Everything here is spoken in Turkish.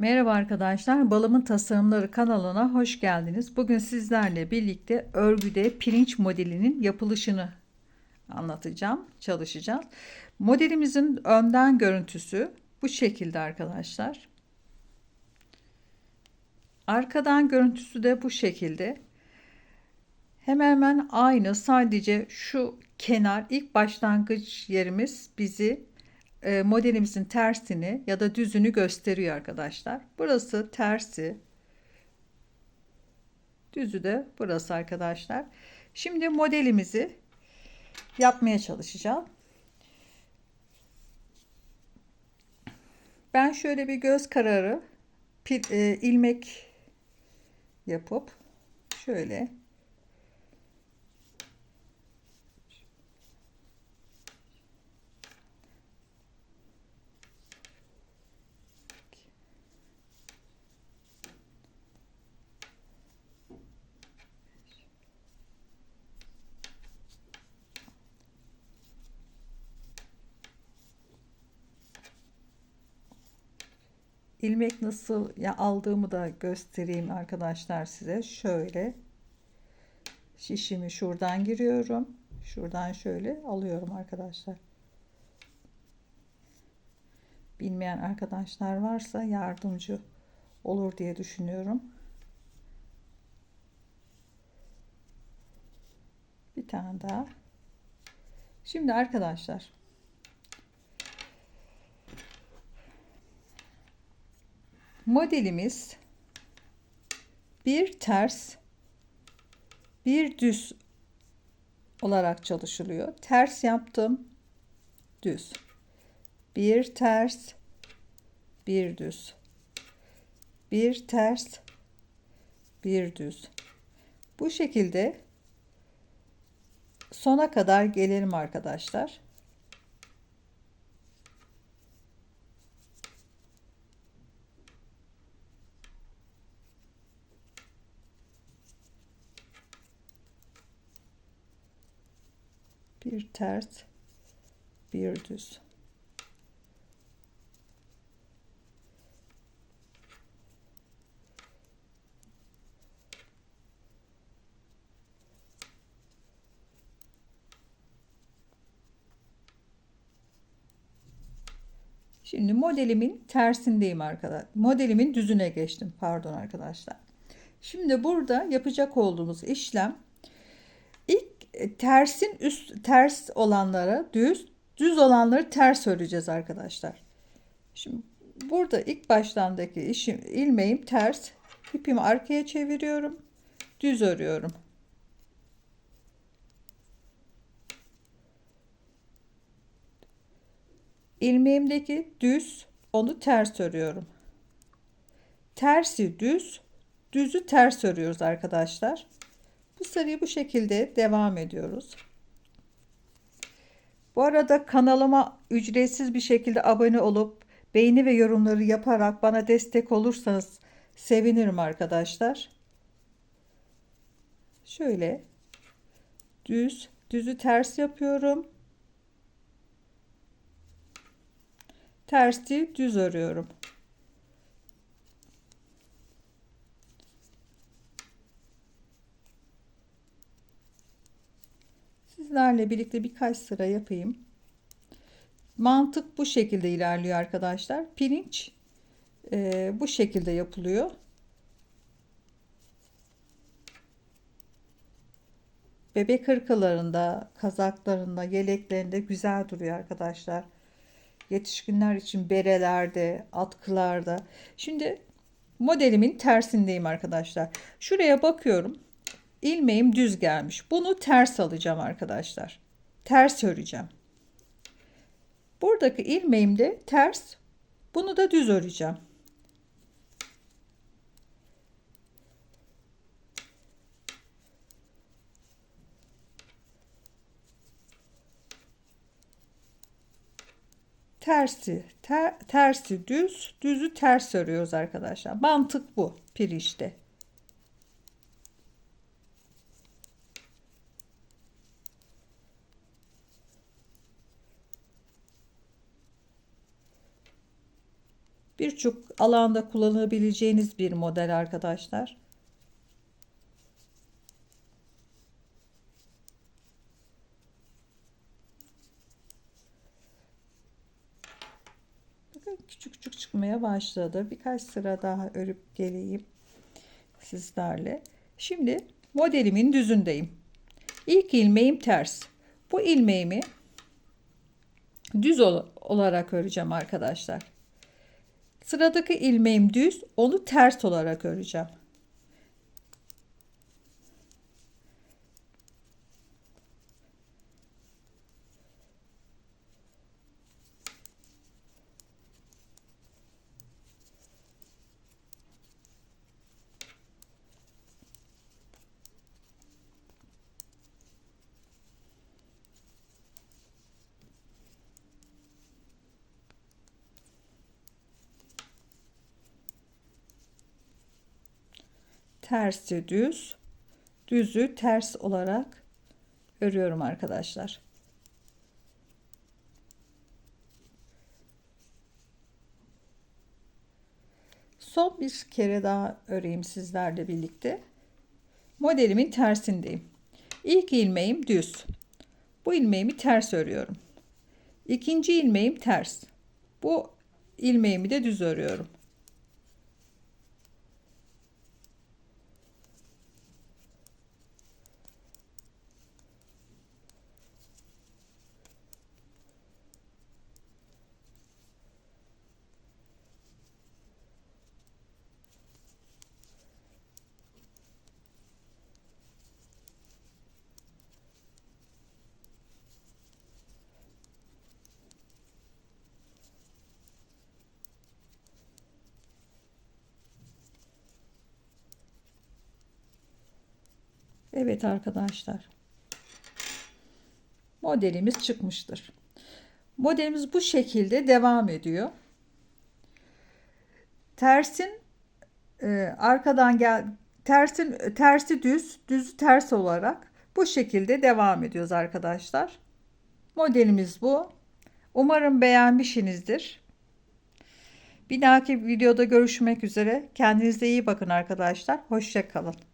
Merhaba arkadaşlar, Balımın Tasarımları kanalına hoş geldiniz. Bugün sizlerle birlikte örgüde pirinç modelinin yapılışını anlatacağım, çalışacağız. Modelimizin önden görüntüsü bu şekilde arkadaşlar. Arkadan görüntüsü de bu şekilde. Hemen hemen aynı sadece şu kenar ilk başlangıç yerimiz bizi modelimizin tersini ya da düzünü gösteriyor arkadaşlar. Burası tersi. Düzü de burası arkadaşlar. Şimdi modelimizi yapmaya çalışacağım. Ben şöyle bir göz kararı e, ilmek yapıp şöyle ilmek nasıl ya aldığımı da göstereyim arkadaşlar size. Şöyle şişimi şuradan giriyorum. Şuradan şöyle alıyorum arkadaşlar. Bilmeyen arkadaşlar varsa yardımcı olur diye düşünüyorum. Bir tane daha. Şimdi arkadaşlar modelimiz bir ters bir düz olarak çalışılıyor. Ters yaptım. Düz. Bir ters bir düz. Bir ters bir düz. Bu şekilde sona kadar gelelim arkadaşlar. Bir ters bir düz Şimdi modelimin tersindeyim arkadaşlar. Modelimin düzüne geçtim. Pardon arkadaşlar. Şimdi burada yapacak olduğumuz işlem tersin üst ters olanlara düz, düz olanları ters öreceğiz arkadaşlar. Şimdi burada ilk başlandaki işim ilmeğim ters. ipimi arkaya çeviriyorum. Düz örüyorum. ilmeğimdeki düz onu ters örüyorum. Tersi düz, düzü ters örüyoruz arkadaşlar. Bu seriyi bu şekilde devam ediyoruz. Bu arada kanalıma ücretsiz bir şekilde abone olup beğeni ve yorumları yaparak bana destek olursanız sevinirim arkadaşlar. Şöyle düz, düzü ters yapıyorum. Tersi düz örüyorum. Sizlerle birlikte birkaç sıra yapayım. Mantık bu şekilde ilerliyor arkadaşlar. Pirinç e, bu şekilde yapılıyor. Bebek hırkalarında, kazaklarında, yeleklerinde güzel duruyor arkadaşlar. Yetişkinler için berelerde, atkılarda. Şimdi modelimin tersindeyim arkadaşlar. Şuraya bakıyorum ilmeğim düz gelmiş. Bunu ters alacağım arkadaşlar. Ters öreceğim. Buradaki ilmeğim de ters. Bunu da düz öreceğim. tersi ter, tersi düz düzü ters örüyoruz arkadaşlar mantık bu pirinçte Birçok alanda kullanabileceğiniz bir model arkadaşlar. Bakın küçük küçük çıkmaya başladı. Birkaç sıra daha örüp geleyim sizlerle. Şimdi modelimin düzündeyim. İlk ilmeğim ters. Bu ilmeğimi düz olarak öreceğim arkadaşlar. Sıradaki ilmeğim düz, onu ters olarak öreceğim. Tersi düz, düzü ters olarak örüyorum arkadaşlar. Son bir kere daha öreyim sizlerle birlikte. Modelimin tersindeyim. İlk ilmeğim düz. Bu ilmeğimi ters örüyorum. İkinci ilmeğim ters. Bu ilmeğimi de düz örüyorum. Evet arkadaşlar. Modelimiz çıkmıştır. Modelimiz bu şekilde devam ediyor. Tersin e, arkadan gel tersin tersi düz, düzü ters olarak bu şekilde devam ediyoruz arkadaşlar. Modelimiz bu. Umarım beğenmişsinizdir. Bir dahaki videoda görüşmek üzere. Kendinize iyi bakın arkadaşlar. Hoşçakalın.